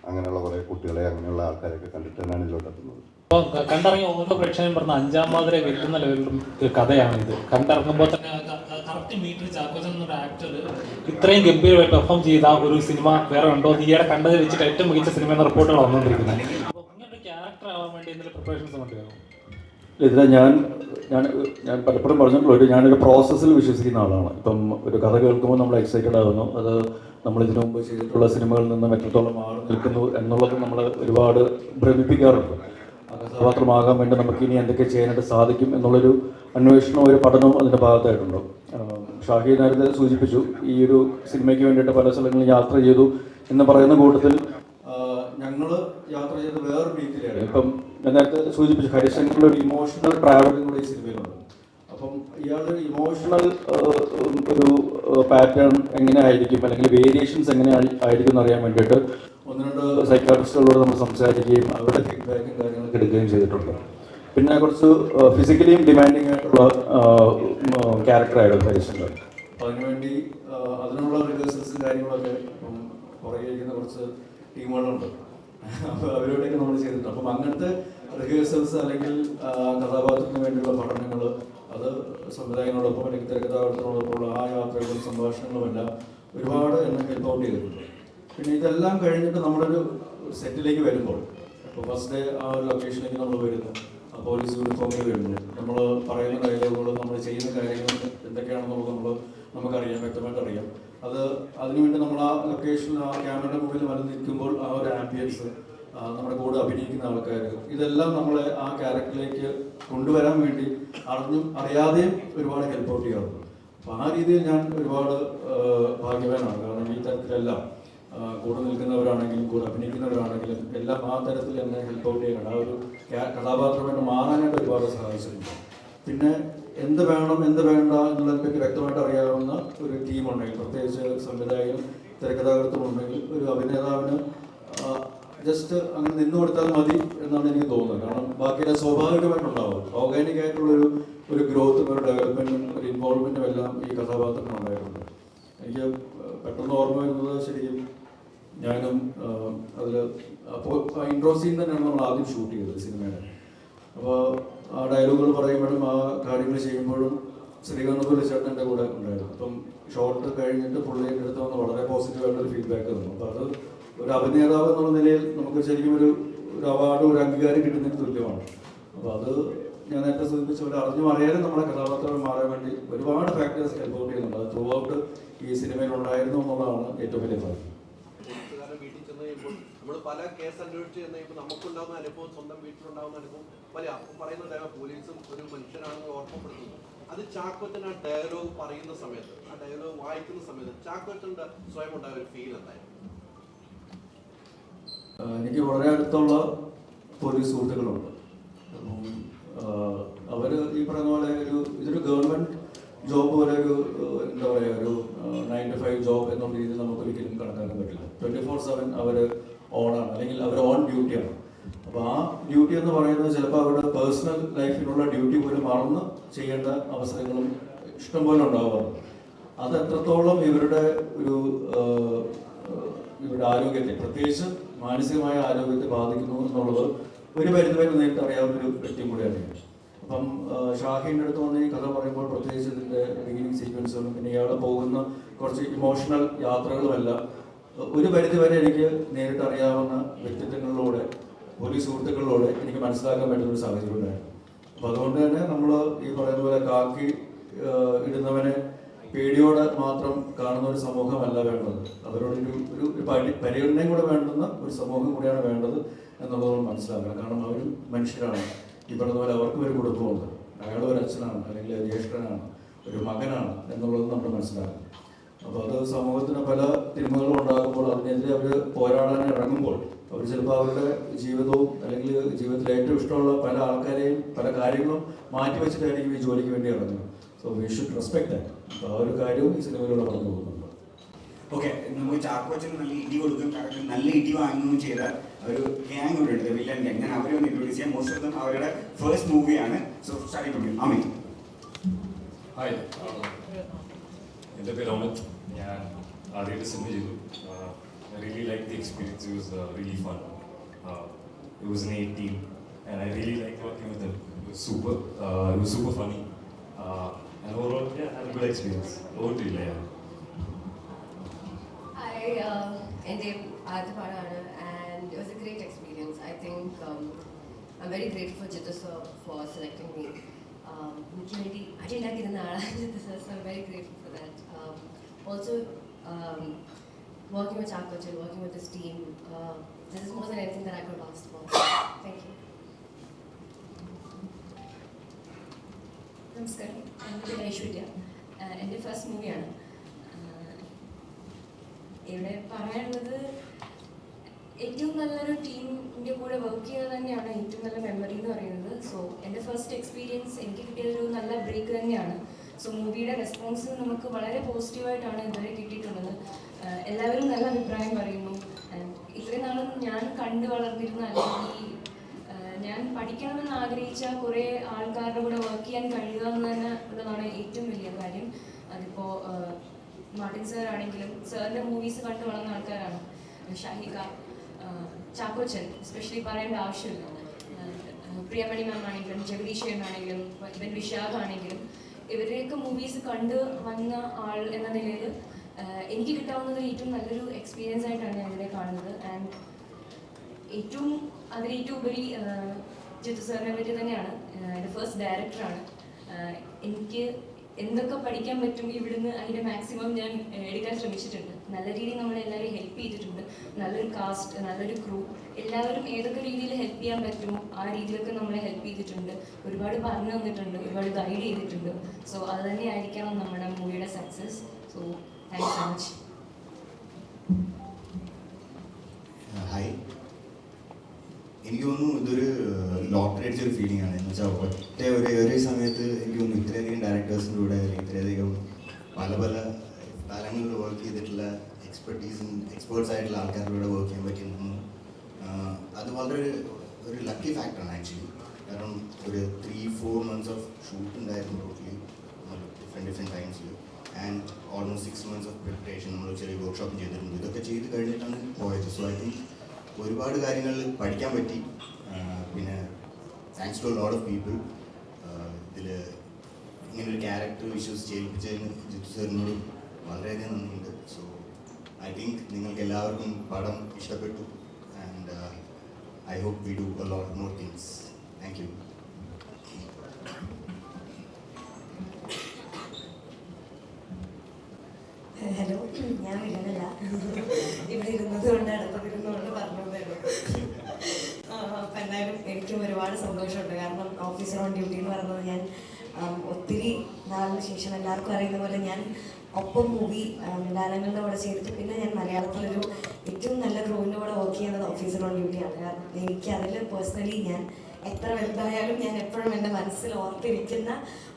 അങ്ങനെയുള്ള കുറേ കുട്ടികളെ അങ്ങനെയുള്ള ആൾക്കാരെയൊക്കെ കണ്ടിട്ട് തന്നെയാണ് ഇതിലോട്ട് എത്തുന്നത്. അപ്പോൾ കണ്ടിറങ്ങിയ ഓരോ പ്രേക്ഷകനും പറഞ്ഞ അഞ്ചാം മാതിരെ വെല്ലുന്ന കഥയാണ് ഇത്. കണ്ടിറങ്ങുമ്പോൾ തന്നെ കറക്റ്റ് മീറ്റർ ചാക്കോച്ചൻ എന്നൊരു ആക്ടർ ഇത്രയും ഗംഭീരമായി പെർഫോം ചെയ്ത ഒരു സിനിമ വേറെ ഉണ്ടോ ഈയിടെ കണ്ടത് വെച്ചിട്ട് ഏറ്റവും മികച്ച സിനിമ എന്ന റിപ്പോർട്ടുകൾ വന്നുകൊണ്ടിരിക്കുന്നത്. അപ്പോൾ ഒരു ക്യാരക്ടർ ആവാൻ വേണ്ടി എന്തെങ്കിലും പ്രിപ്പറേഷൻസ് ഉണ്ടാകും ഇതിൽ ഞാൻ ഞാൻ ഞാൻ പലപ്പോഴും പറഞ്ഞിട്ടുള്ള ഒരു ഞാനൊരു പ്രോസസ്സിൽ വിശ്വസിക്കുന്ന ആളാണ്. ഇപ്പം ഒരു കഥ കേൾക്കുമ്പോൾ നമ്മൾ എക്സൈറ്റഡ് ആകുന്നു. അത് നമ്മൾ ഇതിനു മുമ്പ് ചെയ്തിട്ടുള്ള സിനിമകളിൽ നിന്നും എത്രത്തോളം ആൾ നിൽക്കുന്നു എന്നുള്ളത് നമ്മൾ ഒരുപാട് ഭ്രമിപ്പിക്കാറുണ്ട്. കഥാപാത്രമാകാൻ വേണ്ടി നമുക്ക് ഇനി എന്തൊക്കെ ചെയ്യാനായിട്ട് സാധിക്കും എന്നുള്ളൊരു അന്വേഷണവും ഒരു പഠനവും അതിന്റെ ഭാഗത്തായിട്ടുണ്ടോ. ഷാഹി നേരത്തെ സൂചിപ്പിച്ചു ഈ ഒരു സിനിമയ്ക്ക് വേണ്ടിയിട്ട് പല സ്ഥലങ്ങളിൽ യാത്ര ചെയ്തു എന്ന് പറയുന്ന കൂട്ടത്തിൽ ഞങ്ങൾ യാത്ര ചെയ്ത വേറൊരു രീതിയിലാണ്. ഇപ്പം ഞാൻ നേരത്തെ സൂചിപ്പിച്ചു ഹരിശങ്കറിന്റെ ഒരു ഇമോഷണൽ ട്രാവലിംഗ് കൂടെ ഈ സിനിമയിലുണ്ട്. അപ്പം ഇയാൾ ഇമോഷണൽ ഒരു പാറ്റേൺ എങ്ങനെ ആയിരിക്കും അല്ലെങ്കിൽ വേരിയേഷൻസ് എങ്ങനെ ആയിരിക്കും എന്ന് അറിയാൻ വേണ്ടിയിട്ട് ഒന്ന് രണ്ട് സൈക്കാട്രിസ്റ്റുകളോട് നമ്മൾ സംസാരിക്കുകയും അവരുടെ ഫീഡ്ബാക്കും കാര്യങ്ങളൊക്കെ എടുക്കുകയും ചെയ്തിട്ടുണ്ട്. പിന്നെ കുറച്ച് ഫിസിക്കലിയും ഡിമാൻഡിങ് ആയിട്ടുള്ള ക്യാരക്ടറായിരുന്നു ഹരിശങ്കർ അപ്പോൾ അതിനുവേണ്ടി അതിനുള്ള റിഹേഴ്സൽസും കാര്യങ്ങളൊക്കെ ഇപ്പം പുറകെ ഇരിക്കുന്ന കുറച്ച് ടീമുകളുണ്ട്. അപ്പോൾ അവരോടൊക്കെ നമ്മൾ ചെയ്തിട്ടുണ്ട്. അപ്പം അങ്ങനത്തെ റിഹേഴ്സൽസ് അല്ലെങ്കിൽ കഥാപാത്രത്തിന് വേണ്ടിയുള്ള പഠനങ്ങൾ അത് സംവിധായകനോടൊപ്പം അല്ലെങ്കിൽ തിരക്കഥാകൃത്തിനോടൊപ്പമുള്ള ആ യാത്രകളും സംഭാഷണങ്ങളും എല്ലാം ഒരുപാട് എന്നെ ഹെൽപ്പ് ഔട്ട് ചെയ്തിട്ടുണ്ട്. പിന്നെ ഇതെല്ലാം കഴിഞ്ഞിട്ട് നമ്മളൊരു സെറ്റിലേക്ക് വരുമ്പോൾ ഇപ്പോൾ ഫസ്റ്റ് ഡേ ആ ഒരു ലൊക്കേഷനിലേക്ക് നമ്മൾ വരുന്നു. ആ പോലീസ് യൂണിഫോമിൽ വരുന്നു. നമ്മൾ പറയുന്ന ഡയലോഗുകൾ നമ്മൾ ചെയ്യുന്ന കാര്യങ്ങൾ എന്തൊക്കെയാണെന്നുള്ളത് നമ്മൾ നമുക്കറിയാം വ്യക്തമായിട്ട് അറിയാം. അത് അതിനുവേണ്ടി നമ്മൾ ആ ലൊക്കേഷനിൽ ആ ക്യാമറയുടെ മുമ്പിൽ വന്ന് നിൽക്കുമ്പോൾ ആ ഒരു ആംബിയൻസ് നമ്മുടെ കൂടെ അഭിനയിക്കുന്ന ആൾക്കാർ ഇതെല്ലാം നമ്മളെ ആ ക്യാരക്ടറിലേക്ക് കൊണ്ടുവരാൻ വേണ്ടി അറിഞ്ഞും അറിയാതെയും ഒരുപാട് ഹെൽപ്പ് ഔട്ട് ചെയ്യാറുണ്ട്. അപ്പോൾ ആ രീതിയിൽ ഞാൻ ഒരുപാട് ഭാഗ്യവാനാണ്. കാരണം ഈ തരത്തിലെല്ലാം കൂടെ നിൽക്കുന്നവരാണെങ്കിലും കൂടെ അഭിനയിക്കുന്നവരാണെങ്കിലും എല്ലാം ആ തരത്തിൽ എന്നെ ഹെൽപ്പ് ഔട്ട് ചെയ്യാനാണ് ആ ഒരു കഥാപാത്രമായിട്ട് മാറാനായിട്ട് ഒരുപാട് സഹായിച്ചിട്ടുണ്ട്. പിന്നെ എന്ത് വേണം എന്ത് വേണ്ട എന്നുള്ളതിനെപ്പറ്റി വ്യക്തമായിട്ട് അറിയാവുന്ന ഒരു ടീമുണ്ടെങ്കിൽ പ്രത്യേകിച്ച് സംവിധായകൻ തിരക്കഥാകൃത്തും ഉണ്ടെങ്കിൽ ഒരു അഭിനേതാവിന് ജസ്റ്റ് അങ്ങനെ നിന്നു കൊടുത്താൽ മതി എന്നാണ് എനിക്ക് തോന്നുന്നത്. കാരണം ബാക്കിയെല്ലാം സ്വാഭാവികമായിട്ടുണ്ടാവും. ഓർഗാനിക് ആയിട്ടുള്ള ഒരു ഗ്രോത്തും ഒരു ഡെവലപ്മെന്റും ഒരു ഇൻവോൾവ്മെന്റും എല്ലാം ഈ കഥാപാത്രത്തിന് ഉണ്ടായിട്ടുണ്ട്. എനിക്ക് പെട്ടെന്ന് ഓർമ്മ വരുന്നത് ശരിക്കും ഞാനും അതിൽ അപ്പോൾ ഇൻട്രോ സീൻ തന്നെയാണ് നമ്മൾ ആദ്യം ഷൂട്ട് ചെയ്തത് സിനിമയുടെ. അപ്പോൾ ആ ഡയലോഗുകൾ പറയുമ്പോഴും ആ കാര്യങ്ങൾ ചെയ്യുമ്പോഴും ശ്രീകാന്ത് ചേട്ടൻ എന്റെ കൂടെ ഉണ്ടായിരുന്നു. അപ്പം ഷോർട്ട് കഴിഞ്ഞിട്ട് പുള്ളിയുടെ അടുത്ത് വന്ന് വളരെ പോസിറ്റീവായിട്ടുള്ള ഒരു ഫീഡ്ബാക്ക് തന്നു അപ്പോൾ അത് ഒരു അഭിനേതാവ് എന്നുള്ള നിലയിൽ നമുക്ക് ശരിക്കും ഒരു ഒരു അവാർഡ് ഒരു അംഗീകാരം കിട്ടുന്നതിന് തുല്യമാണ്. അപ്പോൾ അത് ഞാൻ നേരത്തെ സൂചിപ്പിച്ച ഒരു അറിഞ്ഞു അറിയാനും നമ്മുടെ കഥാപാത്രങ്ങൾ മാറാൻ വേണ്ടി ഒരുപാട് ഫാക്ടേഴ്സ് ഹെൽപ്പ് ചെയ്യുന്നുണ്ട്. അത് ത്രൂ ഔട്ട് ഈ സിനിമയിൽ ഉണ്ടായിരുന്നു എന്നുള്ളതാണ് ഏറ്റവും വലിയ കാര്യം. നമ്മൾ പല കേസ് അന്വേഷിച്ച് ഡയലോഗ് ഒരു മനുഷ്യനാണെന്ന് അത് ഡയലോഗ് പറയുന്ന സമയത്ത് ആ ഡയലോഗ് വായിക്കുന്ന സമയത്ത് ചാക്കോച്ചന്റെ സ്വയം ഉണ്ടായ ഒരു ഫീൽ എന്തായിരുന്നു? എനിക്ക് വളരെ അടുത്തുള്ള പോലീസ് സുഹൃത്തുക്കളുണ്ട്. അപ്പം അവർ ഈ പറയുന്ന പോലെ ഒരു ഇതൊരു ഗവൺമെന്റ് ജോബ് പോലെ ഒരു എന്താ പറയുക ഒരു നയൻ ടു ഫൈവ് ജോബ് എന്നുള്ള രീതിയിൽ നമുക്ക് ഒരിക്കലും കണക്കാക്കാൻ പറ്റില്ല. ട്വന്റി ഫോർ സെവൻ അവർ ഓണാണ് അല്ലെങ്കിൽ അവർ ഓൺ ഡ്യൂട്ടിയാണ് അപ്പോൾ ആ ഡ്യൂട്ടി എന്ന് പറയുന്നത് ചിലപ്പോൾ അവരുടെ പേഴ്സണൽ ലൈഫിലുള്ള ഡ്യൂട്ടി പോലും മറന്ന് ചെയ്യേണ്ട അവസരങ്ങളും ഇഷ്ടംപോലെ ഉണ്ടാവാറുണ്ട്. അത് എത്രത്തോളം ഇവരുടെ ഒരു ഇവരുടെ ആരോഗ്യത്തെ പ്രത്യേകിച്ച് മാനസികമായ ആരോഗ്യത്തെ ബാധിക്കുന്നു എന്നുള്ളത് ഒരു പരിധിവരെ നേരിട്ട് അറിയാവുന്ന ഒരു വ്യക്തിയും കൂടിയാണ് അപ്പം ഷാഹിന്റെ അടുത്ത് വന്ന് ഈ കഥ പറയുമ്പോൾ പ്രത്യേകിച്ച് ഇതിന്റെ ബിഗിനിങ് സീക്വൻസും പിന്നെ ഇയാൾ പോകുന്ന കുറച്ച് ഇമോഷണൽ യാത്രകളുമല്ല. ഒരു പരിധി വരെ എനിക്ക് നേരിട്ട് അറിയാവുന്ന വ്യക്തിത്വങ്ങളിലൂടെ പോലീസ് സുഹൃത്തുക്കളിലൂടെ എനിക്ക് മനസ്സിലാക്കാൻ പറ്റുന്ന ഒരു സാഹചര്യം ഉണ്ടായിരുന്നു. അപ്പം അതുകൊണ്ട് തന്നെ നമ്മൾ ഈ പറയുന്ന പോലെ കാക്കി ഇടുന്നവനെ പേടിയോടെ മാത്രം കാണുന്ന ഒരു സമൂഹമല്ല വേണ്ടത്. അവരോടൊരു ഒരു ഒരു പരി പരിഗണനയും കൂടെ വേണ്ടുന്ന ഒരു സമൂഹം കൂടിയാണ് വേണ്ടത് എന്നുള്ളത് നമ്മൾ മനസ്സിലാക്കണം. കാരണം അവർ മനുഷ്യരാണ്. ഈ പറഞ്ഞ പോലെ അവർക്കും ഒരു കുടുംബമുണ്ട്. അയാൾ ഒരു അച്ഛനാണ് അല്ലെങ്കിൽ ജ്യേഷ്ഠനാണ് ഒരു മകനാണ് എന്നുള്ളത് നമ്മൾ മനസ്സിലാക്കണം. അപ്പോൾ അത് സമൂഹത്തിന് പല തിന്മകളും ഉണ്ടാകുമ്പോൾ അതിനെതിരെ അവർ പോരാടാൻ ഇറങ്ങുമ്പോൾ അവർ ചിലപ്പോൾ അവരുടെ ജീവിതവും അല്ലെങ്കിൽ ജീവിതത്തിൽ ഏറ്റവും ഇഷ്ടമുള്ള പല ആൾക്കാരെയും പല കാര്യങ്ങളും മാറ്റിവെച്ചിട്ടായിരിക്കും ഈ ജോലിക്ക് വേണ്ടി ഇറങ്ങുന്നത്. So we should respect that ആ ഒരു കാര്യവും ഈ സിനിമയിലൂടെ പറഞ്ഞു പോകുന്നുണ്ട്. ഓക്കെ നമുക്ക് ചാക്കോച്ചിൽ നല്ല ഇടി കൊടുക്കും. കറക്റ്റ് നല്ല ഇടി വാങ്ങുകയും ചെയ്ത ഒരു ഗ്യാങ് ഇവിടെ ഉണ്ട് വില്ലൻ ഗ്യാങ് ഞാൻ അവരെ ഒന്ന് ഇൻട്രോഡ്യൂസ് ചെയ്യാം. മോസ്റ്റ് ഓഫ് ദം അവരുടെ ഫസ്റ്റ് മൂവിയാണ് സോ സ്റ്റാർട്ട് ചെയ്തു അമിത് ഹായ് എന്റെ പേര് അമിത്. ഞാൻ ആദ്യമായിട്ട് സിനിമ ചെയ്തു. I really like the experience it was really fun it was an eighteen and I really like working with it was super it And overall, yeah, had a good experience. Over to you, Leah. I, uh, Endave and it was a great experience. I think um, I'm very grateful for Jitu sir for selecting me. ಮುಖ್ಯವಾಗಿ ಅಡಿಲಾಗಿದ್ದ ಹಾಳಾಗಿದ್ದ sir so very grateful for that also working with ಆಕೋಚರ್ working with this team this is more than anything that I could ask for. Thank you. നമസ്കാരം. എന്റെ പേര് ഐശ്വര്യ എന്റെ ഫസ്റ്റ് മൂവിയാണ്. ഇവിടെ പറയാനുള്ളത് ഏറ്റവും നല്ലൊരു ടീമിന്റെ കൂടെ വർക്ക് ചെയ്യുന്നത് തന്നെയാണ് ഏറ്റവും നല്ല മെമ്മറി എന്ന് പറയുന്നത്. സോ എന്റെ ഫസ്റ്റ് എക്സ്പീരിയൻസ് എനിക്ക് കിട്ടിയൊരു നല്ല ബ്രേക്ക് തന്നെയാണ്. സോ മൂവിയുടെ റെസ്പോൺസ് നമുക്ക് വളരെ പോസിറ്റീവായിട്ടാണ് ഇതുവരെ കിട്ടിയിട്ടുള്ളത്. എല്ലാവരും നല്ല അഭിപ്രായം പറയുന്നു. ഇത്രയും നാളും ഞാൻ കണ്ടു വളർന്നിരുന്ന അല്ലെങ്കിൽ ഞാൻ പഠിക്കണമെന്ന് ആഗ്രഹിച്ച കുറേ ആൾക്കാരുടെ കൂടെ വർക്ക് ചെയ്യാൻ കഴിയുക എന്ന് തന്നെ ഉള്ളതാണ് ഏറ്റവും വലിയ കാര്യം. അതിപ്പോ മാർട്ടിൻ സാർ ആണെങ്കിലും സാറിന്റെ മൂവീസ് കണ്ടു വളർന്ന ആൾക്കാരാണ്. ഷാഹിക ചാക്കോച്ചൻ സ്പെഷ്യലി പറയേണ്ട ആവശ്യമില്ല. പ്രിയമണി മാം ആണെങ്കിലും ജഗദീഷ് ആണെങ്കിലും ഇവൻ വിശാഖ് ആണെങ്കിലും ഇവരുടെയൊക്കെ മൂവീസ് കണ്ട് വന്ന ആൾ എന്ന നിലയിൽ എനിക്ക് കിട്ടാവുന്നത് ഏറ്റവും നല്ലൊരു എക്സ്പീരിയൻസ് ആയിട്ടാണ് ഞാൻ ഇതിനെ കാണുന്നത്. ആൻഡ് ഏറ്റവും അതിലേറ്റവും ഉപരി ജിത്തു സാറിനെ പറ്റി തന്നെയാണ്. എന്റെ ഫസ്റ്റ് ഡയറക്ടറാണ് എനിക്ക് എന്തൊക്കെ പഠിക്കാൻ പറ്റും ഇവിടുന്ന് അതിന്റെ മാക്സിമം ഞാൻ എടുക്കാൻ ശ്രമിച്ചിട്ടുണ്ട്. നല്ല രീതിയിൽ നമ്മളെല്ലാവരും ഹെൽപ്പ് ചെയ്തിട്ടുണ്ട്. നല്ലൊരു കാസ്റ്റ് നല്ലൊരു ക്രൂ എല്ലാവരും ഏതൊക്കെ രീതിയിൽ ഹെൽപ്പ് ചെയ്യാൻ പറ്റുമോ ആ രീതിയിലൊക്കെ നമ്മളെ ഹെൽപ്പ് ചെയ്തിട്ടുണ്ട്. ഒരുപാട് പറഞ്ഞു തന്നിട്ടുണ്ട് ഒരുപാട് ഗൈഡ് ചെയ്തിട്ടുണ്ട്. സോ അത് തന്നെയായിരിക്കണം നമ്മുടെ മൂവിയുടെ success so thank so much എനിക്ക് തോന്നുന്നു ഇതൊരു ലോട്ടറി അടിച്ചൊരു ഫീലിംഗ് ആണ്. എന്ന് വെച്ചാൽ ഒറ്റ ഒരേ ഒരേ സമയത്ത് എനിക്ക് തോന്നുന്നു ഇത്രയധികം ഡയറക്ടേഴ്സിന്റെ കൂടെ ഇത്രയധികം പല പല സ്ഥലങ്ങളിൽ വർക്ക് ചെയ്തിട്ടുള്ള എക്സ്പെർട്ടീസും എക്സ്പേർട്സ് ആയിട്ടുള്ള ആൾക്കാരുടെ കൂടെ വർക്ക് ചെയ്യാൻ പറ്റി തോന്നുന്നു ആഹ് അത് വളരെ ഒരു ലക്കി ഫാക്ടറാണ് ആക്ച്വലി കാരണം ഒരു three four months of shoot ഉണ്ടായിരുന്നു totally different different ടൈംസിൽ and almost six months of preparation നമ്മൾ ചെറിയ വർക്ക്ഷോപ്പ് ചെയ്തിട്ടുണ്ട്. ഇതൊക്കെ ചെയ്ത് കഴിഞ്ഞിട്ടാണ് പോയത്. സോ ഐ തിങ്ക് ഒരുപാട് കാര്യങ്ങൾ പഠിക്കാൻ പറ്റി. പിന്നെ thanks to load of people ഇതിൽ ഇങ്ങനൊരു ക്യാരക്ടർ വിശ്വസിച്ച് ചെയ്യിപ്പിച്ചതിന് ജിത്തു സാറിനോട് വളരെയധികം നന്ദിയുണ്ട്. സോ ഐ തിങ്ക് നിങ്ങൾക്ക് എല്ലാവർക്കും പടം ഇഷ്ടപ്പെട്ടു. And I hope we do a lot more things thank you officer on duty എന്ന് പറയുന്നത് ഞാൻ ഒത്തിരി നാളിന് ശേഷം എല്ലാവർക്കും അറിയുന്ന പോലെ ഞാൻ ഒപ്പം മൂവി ഗാനങ്ങളുടെ കൂടെ ചെയ്തിട്ട് പിന്നെ ഞാൻ മലയാളത്തിലൊരു ഏറ്റവും നല്ല ക്രൂവിന്റെ കൂടെ വർക്ക് ചെയ്യുന്നത് ഓഫീസർ ഓൺ ഡ്യൂട്ടിയാണ് കാരണം എനിക്ക് അതിൽ പേഴ്സണലി ഞാൻ എത്ര വലുതായാലും ഞാൻ എപ്പോഴും എന്റെ മനസ്സിൽ ഓർത്തിരിക്കുന്ന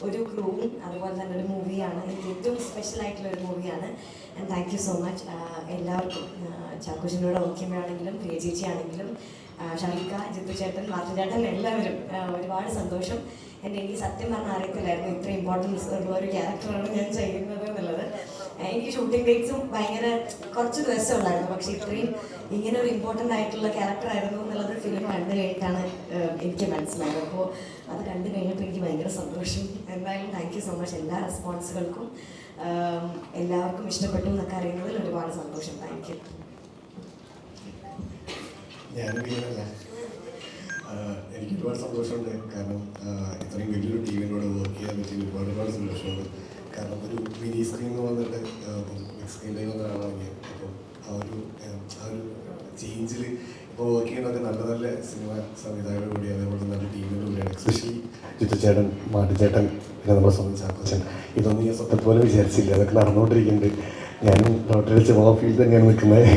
ഒരു ക്രൂവും അതുപോലെ തന്നെ ഒരു മൂവിയാണ് എനിക്ക് ഏറ്റവും സ്പെഷ്യൽ ആയിട്ടുള്ള ഒരു മൂവിയാണ് and thank you so much എല്ലാവർക്കും ചാക്കുശിനോട് ഓക്കിയമ്മയാണെങ്കിലും പ്രിയ ചേച്ചി ആണെങ്കിലും ഷാലിക്ക ജിത്തു ചേട്ടൻ എല്ലാവരും ഒരുപാട് സന്തോഷം. എന്റെ എനിക്ക് സത്യം പറഞ്ഞാൽ അറിയത്തില്ലായിരുന്നു ഇത്ര ഇമ്പോർട്ടൻസ് ഉള്ള ഒരു ക്യാരക്ടറാണ് ഞാൻ ചെയ്യുന്നത് എന്നുള്ളത്. എനിക്ക് ഷൂട്ടിംഗ് ഡേറ്റ്സും ഭയങ്കര കുറച്ച് ദിവസം ഉള്ളായിരുന്നു. പക്ഷേ ഇത്രയും ഇങ്ങനെ ഒരു ഇമ്പോർട്ടന്റ് ആയിട്ടുള്ള ക്യാരക്ടർ ആയിരുന്നു എന്നുള്ളത് ഫിലിം കണ്ടു കഴിഞ്ഞിട്ടാണ് എനിക്ക് മനസ്സിലായത്. അപ്പോൾ അത് കണ്ടു കഴിഞ്ഞപ്പോൾ എനിക്ക് ഭയങ്കര സന്തോഷം. എന്തായാലും താങ്ക് യു സോ മച്ച് എല്ലാ റെസ്പോൺസുകൾക്കും എല്ലാവർക്കും ഇഷ്ടപ്പെട്ടു എന്നൊക്കെ അറിയുന്നതിൽ ഒരുപാട് സന്തോഷം. താങ്ക് യു എനിക്ക് ഒരുപാട് സന്തോഷമുണ്ട്. കാരണം ഇത്രയും വലിയൊരു ടീമിനോട് വർക്ക് ചെയ്യാൻ പറ്റിയ ഒരുപാട് ഒരുപാട് സന്തോഷമുണ്ട്. കാരണം ഒരു മിനി സ്ക്രീൻ വന്നിട്ട് ബിഗ് അപ്പം ആ ഒരു ആ ഒരു ചേഞ്ചിൽ ഇപ്പോൾ വർക്ക് ചെയ്യുന്നതൊക്കെ നല്ല നല്ല സിനിമ സംവിധായകരുടെ കൂടി അതേപോലെ നല്ല ടീമിന്റെ കൂടിയാണ്. എക്സ്പെഷ്യലി ജിത്തുചേട്ടൻ മാട്ടിച്ചേട്ടൻ പിന്നെ നമ്മുടെ സ്വന്തം ചാക്കോച്ചൻ. ഇതൊന്നും ഞാൻ സ്വപ്നത്തിൽ പോലെ വിചാരിച്ചില്ല. അതൊക്കെ നടന്നുകൊണ്ടിരിക്കുന്നുണ്ട്. ഞാനും ലോട്ടറി ചുമ ഫീൽഡ് തന്നെയാണ് നിൽക്കുന്നത്.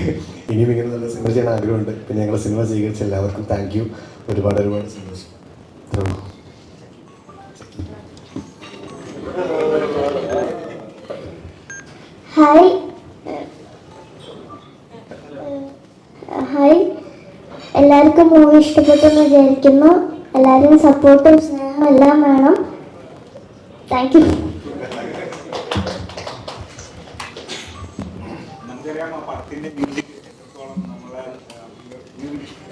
ഇനിയും ഇങ്ങനെ നല്ല സിനിമ ചെയ്യാൻ ആഗ്രഹമുണ്ട്. പിന്നെ ഞങ്ങളുടെ സിനിമ സ്വീകരിച്ച എല്ലാവർക്കും താങ്ക് യു ഒരുപാട് ഒരുപാട് സന്തോഷം. എല്ലാവർക്കും മൂവി ഇഷ്ടപ്പെട്ടെന്ന് വിചാരിക്കുന്നു. എല്ലാവരും സപ്പോർട്ടും സ്നേഹവും എല്ലാം വേണം. താങ്ക് യു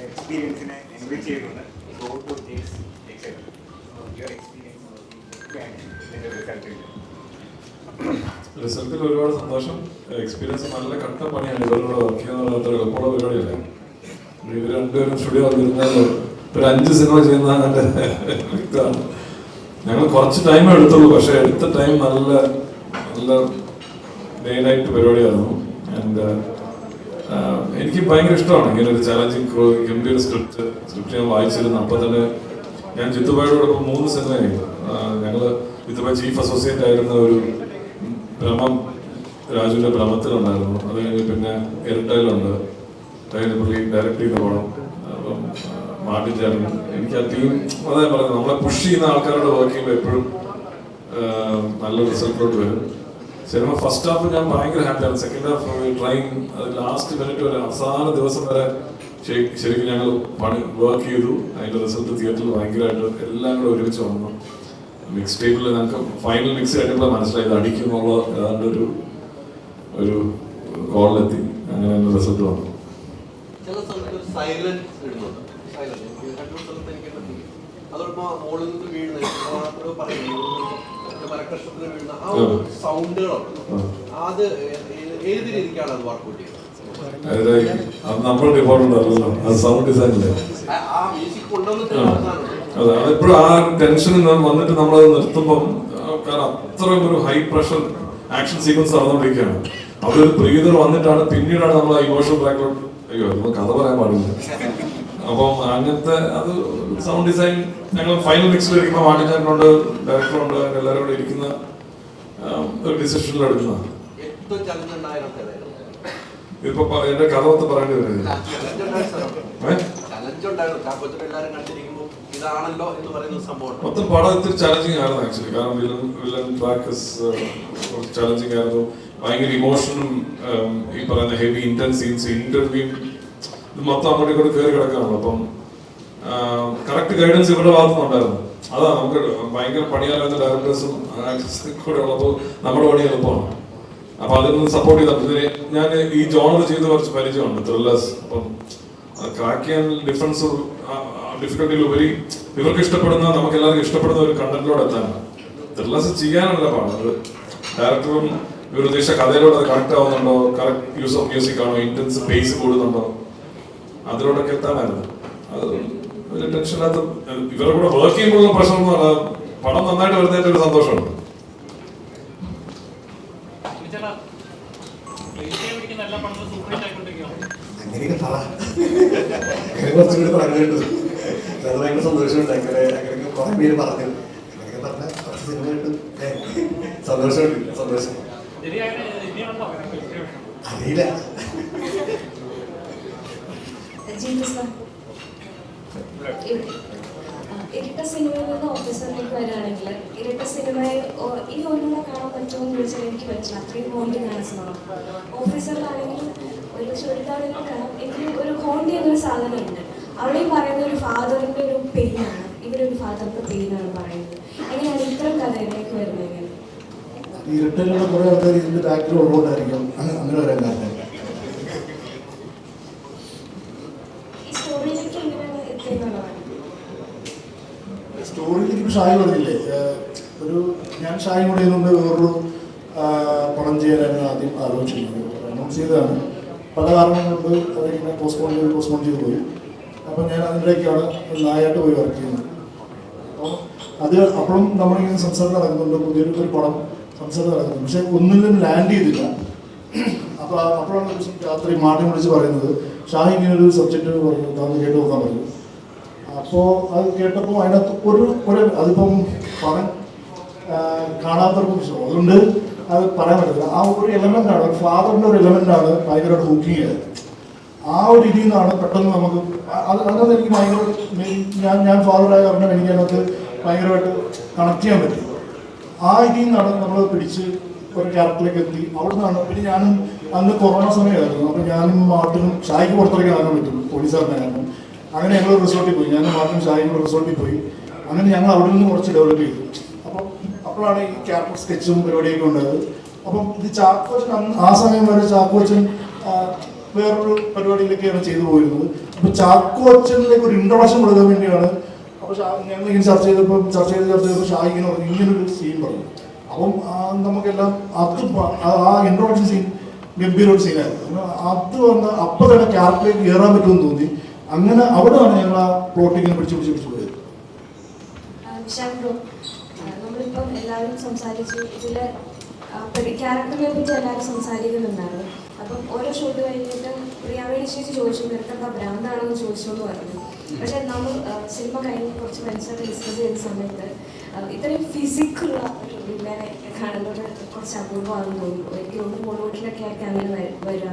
എക്സ്പീരിയൻസിനെ ചെയ്യുന്നുണ്ട് റിസൾട്ടിൽ ഒരുപാട് സന്തോഷം. എക്സ്പീരിയൻസ് നല്ല കട്ട പണിയാണ് ഇവരോട് വർക്ക് ചെയ്യുന്ന എളുപ്പമുള്ള പരിപാടിയല്ല. ഇവർ രണ്ടുപേരും സ്റ്റുഡിയോ വന്നിരുന്നാൽ ഒരു അഞ്ച് സിനിമ ചെയ്യുന്ന ഇതാണ്. ഞങ്ങൾ കുറച്ച് ടൈം എടുത്തുള്ളൂ പക്ഷെ എടുത്ത ടൈം നല്ല നല്ല ഡേ നൈറ്റ് പരിപാടിയായിരുന്നു ആൻഡ് എനിക്ക് ഭയങ്കര ഇഷ്ടമാണ് ഇങ്ങനെ ഒരു ചാലഞ്ചിങ് ഗംഭീര സ്ക്രിപ്റ്റ് സ്ക്രിപ്റ്റ് ഞാൻ വായിച്ചിരുന്നു. അപ്പോൾ തന്നെ ഞാൻ ജിത്തുബായോടൊപ്പം മൂന്ന് സിനിമയായി ഞങ്ങൾ ജിത്തുബായ് ചീഫ് അസോസിയേറ്റ് ആയിരുന്ന ഒരു ഭ്രമം രാജുവിന്റെ ഭ്രമത്തിലുണ്ടായിരുന്നു. അത് കഴിഞ്ഞ് പിന്നെ ഇരട്ടയിലുണ്ട് അത് കഴിഞ്ഞ് പുള്ളി ചെയ്ത പടം അപ്പം മാറ്റിച്ചാലും എനിക്ക് ആ ടീം അതായത് പറഞ്ഞത് നമ്മളെ പുഷ് ചെയ്യുന്ന ആൾക്കാരോട് വർക്ക് ചെയ്യുമ്പോൾ എപ്പോഴും നല്ല റിസൾട്ടോട്ട് വരും. സിനിമ ഫസ്റ്റ് ഹാഫ് ഞാൻ ഭയങ്കര ഹാപ്പിയാണ് സെക്കൻഡ് ഹാഫ് ട്രൈങ് അത് ലാസ്റ്റ് മിനിറ്റ് വരെ അവസാന ദിവസം വരെ ശരിക്കും ഞങ്ങൾ പണി വർക്ക് ചെയ്തു. അതിന്റെ റിസൾട്ട് തിയേറ്ററിൽ ഭയങ്കരമായിട്ട് എല്ലാം കൂടെ ഒരുമിച്ച് വന്നു. മിക്സ് ടേബിളിൽ ഞങ്ങൾക്ക് ഫൈനൽ മിക്സ് കഴിഞ്ഞപ്പോൾ മനസ്സിലായത് അടിക്കുന്നുള്ള ഏതാണ്ട് ഒരു ഒരു കോളിലെത്തി അങ്ങനെ റിസൾട്ട് വന്നു. സൈലന്റ് ഇടുന്നുണ്ട്. സൈലൻസ് എനിക്ക് രണ്ടു സ്ഥലത്ത് എനിക്ക് പറ്റി അതോടൊപ്പം മുകളിൽ നിന്ന് വീഴുന്ന മാത്രമേ പറയുന്നു മരക്കഷ്ണത്തിൽ വീഴുന്ന ആ ഒരു സൗണ്ടുകളുണ്ട് അത് ഏത് രീതിക്കാണ് അത് വർക്കൗട്ട് ചെയ്യുന്നത്? അത് നമ്മുടെ ഡിപ്പാർട്ട്മെന്റ് അല്ലല്ലോ അത് സൗണ്ട് ആ- അതെ വന്നിട്ട് നമ്മൾ നിർത്തുമ്പം ആ, കാരണം അത്രയും ഒരു ഹൈ പ്രഷർ ആക്ഷൻ സീക്വൻസ് നടന്നുകൊണ്ടിരിക്കുകയാണ്. അവിടെ ഒരു ബ്രീതർ വന്നിട്ടാണ് പിന്നീടാണ് നമ്മൾ ഇമോഷണൽ ബാക്ക്ഗ്രൗണ്ട് അയ്യോ നമ്മൾ കഥ പറയാൻ പാടില്ല. അപ്പം അങ്ങനത്തെ അത് സൗണ്ട് ഡിസൈൻ ഞങ്ങൾ ഫൈനൽ മിക്സിൽ ഇരിക്കുമ്പോൾ മാട്ടിച്ചാനുണ്ട് ഡയറക്ടറുണ്ട് എല്ലാവരും കൂടെ ഇരിക്കുന്ന ഒരു ഡിസിഷനിൽ എടുക്കുന്നതാണ് ഇതിപ്പോ എന്റെ കഥ മൊത്തം പറയേണ്ടി വരുന്നത് മൊത്തം പടം ഇത്തിരി ചലഞ്ചിങ് ആയിരുന്നു ആക്ച്വലി കാരണം വില്ലൻ വില്ലൻ ട്രാക്ക് ചലഞ്ചിങ് ആയിരുന്നു. ഭയങ്കര ഇമോഷനും ഈ പറയുന്ന ഹെവി ഇന്റൻസ് ഇന്റർവ്യൂ ഇത് മൊത്തം അങ്ങോട്ടും കൂടെ കയറി കിടക്കാണല്ലോ അപ്പം കറക്റ്റ് ഗൈഡൻസ് ഇവരുടെ ഭാഗത്തുനിന്നുണ്ടായിരുന്നു അതാ നമുക്ക് ഭയങ്കര പണിയാലാത്ത ഡയറക്ടേഴ്സും കൂടെ ഉള്ളപ്പോൾ നമ്മുടെ പണി എളുപ്പമാണ്. അപ്പൊ അതിൽ നിന്ന് സപ്പോർട്ട് ചെയ്ത ഇതിന് ഞാൻ ഈ ജോണർ ചെയ്ത് കുറച്ച് പരിചയമുണ്ട് ത്രില്ലേഴ്സ് അപ്പം ക്രാക്ക് ചെയ്യാൻ ഡിഫറൻസ് ഡിഫിക്കൽട്ടിയിൽ ഉപരി ഇവർക്ക് ഇഷ്ടപ്പെടുന്ന നമുക്ക് എല്ലാവർക്കും ഇഷ്ടപ്പെടുന്ന ഒരു കണ്ടന്റിലൂടെ എത്താനാണ് ത്രില്ലേഴ്സ് ചെയ്യാനല്ല പാടുന്നത് ഡയറക്ടറും ഇവർ ഉദ്ദേശിച്ച കഥയിലൂടെ അത് കണക്ട് ആവുന്നുണ്ടോ? കറക്റ്റ് യൂസ് ഓഫ് മ്യൂസിക് ആണോ? ഇന്റൻസ് പേസ് കൂടുന്നുണ്ടോ? അതിലൂടെ എത്താനായിരുന്നു അത് ഒരു ടെൻഷനില്ലാത്ത ഇവരുടെ കൂടെ വർക്ക് ചെയ്യുമ്പോഴുള്ള പ്രശ്നം എന്ന് പറഞ്ഞാൽ പടം നന്നായിട്ട് വരുന്നതിന്റെ ഒരു സന്തോഷമുണ്ട്. അങ്ങനെയൊക്കെ പറ. അങ്ങനെ കുറച്ചും കൂടി അത് ഭയങ്കര സന്തോഷമുണ്ട്. അങ്ങനെ അങ്ങനെയൊക്കെ കുറെ പേര് പറഞ്ഞു. അങ്ങനെയൊക്കെ പറഞ്ഞാൽ കുറച്ച് സിനിമ കിട്ടും സന്തോഷമുണ്ട്. സന്തോഷം. അറിയില്ല. ഇരട്ട സിനിമയിൽ ഓഫീസറിലേക്ക് വരികയാണെങ്കിൽ ഇരട്ട സിനിമയെ ഈ ഒന്നുള്ള കാണാൻ പറ്റുമോ എന്ന് ചോദിച്ചാൽ എനിക്ക് പറ്റില്ല. അത്രയും ഹോണ്ടിങ് ആണ് സിനിമ ഓഫീസറിലാണെങ്കിലും ഒരു പക്ഷെ ഒരു സാധനമുണ്ട്. അവിടെയും പറയുന്ന ഒരു ഒരു പെയിനാണ് ഇവരൊരു ഫാദറിന്റെ പെയിനാണ് പറയുന്നത്. എങ്ങനെയാണ് ഇത്തരം കഥയിലേക്ക് വരുന്നത്. ഈ റിട്ടേണിലുള്ള കുറേ ആൾക്കാർ ഇതിന്റെ ബാക്കിൽ ഉള്ളതുകൊണ്ടായിരിക്കും അങ്ങനെ അങ്ങനെ വരാൻ കാരണം. സ്റ്റോറിയിലേക്ക് ഇപ്പോൾ ഷായി പറഞ്ഞില്ലേ ഒരു ഞാൻ ഷായി കൂടെ വേറൊരു പണം ചെയ്യാനായിരുന്നു ആദ്യം ആലോചിച്ചിരുന്നത്. അനൗൺസ് ചെയ്തതാണ്. പല കാരണങ്ങൾ കൊണ്ട് അതിങ്ങനെ പോസ്റ്റ്പോൺ ചെയ്ത് പോസ്റ്റ്പോൺ ചെയ്ത് പോയി. അപ്പം ഞാൻ അതിന്റെയൊക്കെയാണ് നായായിട്ട് പോയി വർക്ക് ചെയ്യുന്നത്. അപ്പോൾ അത് അപ്പോഴും നമ്മളിങ്ങനെ സംസാരം നടക്കുന്നുണ്ട്. പുതിയൊരു ഒരു പടം സംസാരം നടക്കുന്നത് പക്ഷെ ഒന്നിലും ലാൻഡ് ചെയ്തില്ല. അപ്പോൾ അപ്പോഴാണ് ദിവസം രാത്രി മാട്ടം വിളിച്ച് പറയുന്നത് ഷാഹിൻ ഒരു സബ്ജക്റ്റ് പറഞ്ഞു താന്ന് കേട്ട് നോക്കാൻ പറഞ്ഞു. അപ്പോൾ അത് കേട്ടപ്പോൾ അതിനകത്ത് ഒരു ഒരു അതിപ്പം പറയാൻ കാണാത്തവർക്കും വിഷയം അതുകൊണ്ട് അത് പറയാൻ പറ്റില്ല ആ ഒരു എലമെന്റ് ആണ് ഫാദറിന്റെ ഒരു എലമെന്റ് ആണ് ഭയങ്കരമായിട്ട് ഹുക്കിങ് ചെയ്തത്. ആ ഒരു രീതിയിൽ നിന്നാണ് പെട്ടെന്ന് നമുക്ക് അതിനകത്ത് എനിക്ക് ഭയങ്കര ഞാൻ ഞാൻ ഫാദറായ കാരണം എനിക്ക് അതിനകത്ത് ഭയങ്കരമായിട്ട് കണക്ട് ചെയ്യാൻ പറ്റി. ആ ഇതിൽ നിന്നാണ് നമ്മൾ പിടിച്ച് ഒരു ക്യാരക്ടറിലേക്ക് എത്തി. അവിടെ നിന്നാണ് പിന്നെ ഞാനും അന്ന് കൊറോണ സമയമായിരുന്നു. അപ്പോൾ ഞാനും മാർട്ടിനും ഷായിക്ക് പുറത്തിറങ്ങി ഇറങ്ങാൻ പറ്റും. പോലീസുകാരനായിരുന്നു അങ്ങനെ ഞങ്ങൾ റിസോർട്ടിൽ പോയി. ഞാനും മാർട്ടിനും ചായക്ക് റിസോർട്ടിൽ പോയി. അങ്ങനെ ഞങ്ങൾ അവിടെ നിന്ന് കുറച്ച് ഡെവലപ്പ് ചെയ്തു. അപ്പം അപ്പോഴാണ് ഈ ക്യാരക്ടർ സ്കെച്ചും പരിപാടിയൊക്കെ ഉണ്ടായത്. അപ്പം ഇത് ചാക്കോച്ചൻ അന്ന് ആ സമയം വരെ ചാക്കോച്ചൻ വേറൊരു പരിപാടിയിലൊക്കെയാണ് ചെയ്തു പോയിരുന്നത്. അപ്പോൾ ചാക്കോച്ചനിലേക്ക് ഒരു ഇൻട്രൊഡക്ഷൻ കൊടുക്കാൻ വേണ്ടിയാണ് അപ്പോൾ ഞങ്ങൾ ഇങ്ങനെ ചർച്ച ചെയ്തപ്പോൾ ചർച്ച ചെയ്ത് ചർച്ച ചെയ്തപ്പോൾ ഷാ ഇങ്ങനെ പറഞ്ഞു ഇങ്ങനൊരു സീൻ പറഞ്ഞു. അപ്പം നമുക്കെല്ലാം അത് ആ- ഇൻട്രോഡക്ഷൻ സീൻ ഗംഭീര ഒരു സീനായിരുന്നു അത് വന്ന് അപ്പം തന്നെ ക്യാരക്ടറിലേക്ക് കയറാൻ പറ്റുമെന്ന് തോന്നി. അങ്ങനെ അവിടെയാണ് ഞങ്ങൾ ആ പ്ലോട്ടിങ്ങനെ പിടിച്ച് പിടിച്ച് പിടിച്ച് പോയത്. എല്ലാവരും സംസാരിച്ച് ഇതിൽ ക്യാരക്ടറിനെ പറ്റി എല്ലാവരും സംസാരിക്കുന്നുണ്ടായിരുന്നു. അപ്പം ഓരോ ഷോട്ട് കഴിഞ്ഞിട്ട് പ്രിയാവേണി ചേച്ചി ചോദിച്ചു നിനക്കെന്താ ഭ്രാന്താണോ എന്ന് പറഞ്ഞു. പക്ഷെ നമ്മൾ സിനിമ കഴിഞ്ഞ് കുറച്ച് മനസ്സിലാക്കി ഡിസ്കസ് ചെയ്യുന്ന സമയത്ത് ഇത്രയും ഫിസിക്കുള്ള ഒരു വില്ലനെ കാണുന്നത് കുറച്ച് അപൂർവമാണെന്ന് തോന്നുന്നു. എനിക്ക് തോന്നുന്നു ബോളിവുഡിലൊക്കെ ആയിട്ട് അങ്ങനെ വര- വരിക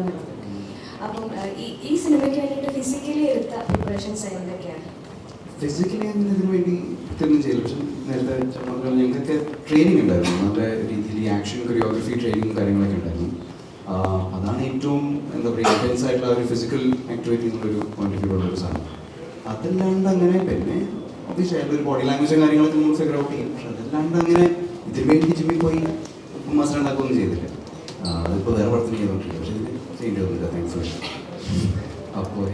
അപ്പം ഈ ഈ സിനിമയ്ക്ക് വേണ്ടിയിട്ട് ഫിസിക്കലി എടുത്ത പ്രിപ്പറേഷൻസ് എന്തൊക്കെയാണ്? ഫിസിക്കലി അങ്ങനെ ഇതിനു വേണ്ടി ഇതൊന്നും ചെയ്യില്ല. പക്ഷെ നേരത്തെ ഞങ്ങൾക്ക് ട്രെയിനിങ് ഉണ്ടായിരുന്നു. നല്ല രീതിയിൽ ആക്ഷൻ കൊറിയോഗ്രഫി ട്രെയിനിങ്ങും കാര്യങ്ങളൊക്കെ ഉണ്ടായിരുന്നു. അതാണ് ഏറ്റവും എന്താ പറയുക ഇന്റൻസ് ആയിട്ടുള്ള ഒരു ഫിസിക്കൽ ആക്ടിവിറ്റി എന്നുള്ളൊരു പോയിന്റ് ഓഫ് വ്യൂ ഉള്ള ഒരു സാധനം. അതല്ലാണ്ട് അങ്ങനെ പിന്നെ ആയിട്ട് ഒരു ബോഡി ലാംഗ്വേജും കാര്യങ്ങളൊക്കെ നമ്മൾ ഫിഗർ ഔട്ട് ചെയ്യും. പക്ഷെ അതല്ലാണ്ട് അങ്ങനെ ഇതിന് വേണ്ടി ജിമ്മിൽ പോയി മസാല ഉണ്ടാക്കുകയൊന്നും ചെയ്തില്ല. അതിപ്പോൾ വേറെ പടത്തിന് ചെയ്തോണ്ടിരിക്കും പക്ഷേ ഇത് ചെയ്യേണ്ടി വന്നില്ല താങ്ക്സ് അപ്പോൾ